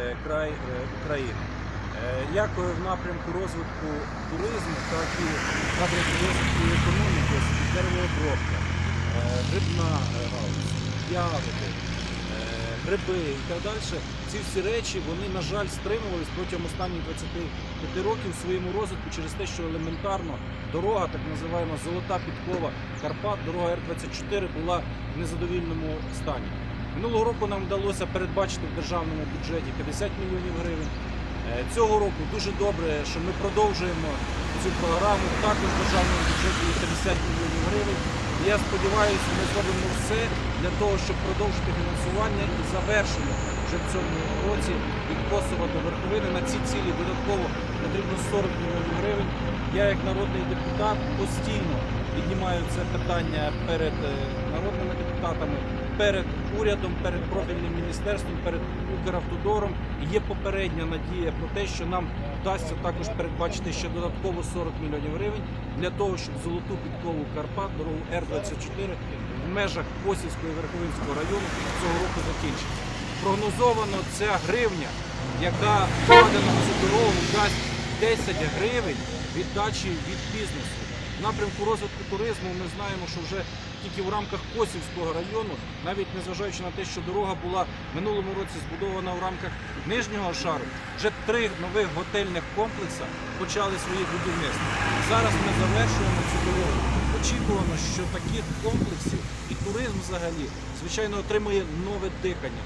е, край е, України. Е, Як в напрямку розвитку туризму, так і в напрямку розвитку економіки, деревообробка, рибна е, галузь, ягоди, гриби і так далі. Ці всі речі вони, на жаль, стримувались протягом останніх 25 років в своєму розвитку через те, що елементарно дорога, так називаємо золота підкова Карпат, дорога Р-24 була в незадовільному стані. Минулого року нам вдалося передбачити в державному бюджеті 50 мільйонів гривень. Е, Цього року дуже добре, що ми продовжуємо цю програму. Також в державному бюджеті є 50 мільйонів гривень. Я сподіваюся, ми зробимо все для того, щоб продовжити фінансування і завершимо вже в цьому році від Косова до Верховини. На ці цілі додатково потрібно 40 мільйонів гривень. Я як народний депутат постійно піднімаю це питання перед е, народними депутатами, перед урядом, перед профільним міністерством, перед Укравтодором. Є попередня надія про те, що нам вдасться також передбачити ще додатково 40 мільйонів гривень для того, щоб золоту підкову Карпат, дорогу Р-24 в межах Косівського і Верховинського району цього року закінчити. Прогнозовано ця гривня, яка вкладена в цю дорогу, дасть 10 гривень віддачі від бізнесу. В напрямку розвитку туризму ми знаємо, що вже тільки в рамках Косівського району, навіть незважаючи на те, що дорога була в минулому році збудована в рамках нижнього шару, вже три нових готельних комплекси почали своє будівництво. Зараз ми завершуємо цю дорогу. Очікуємо, що таких комплексів і туризм взагалі, звичайно, отримує нове дихання.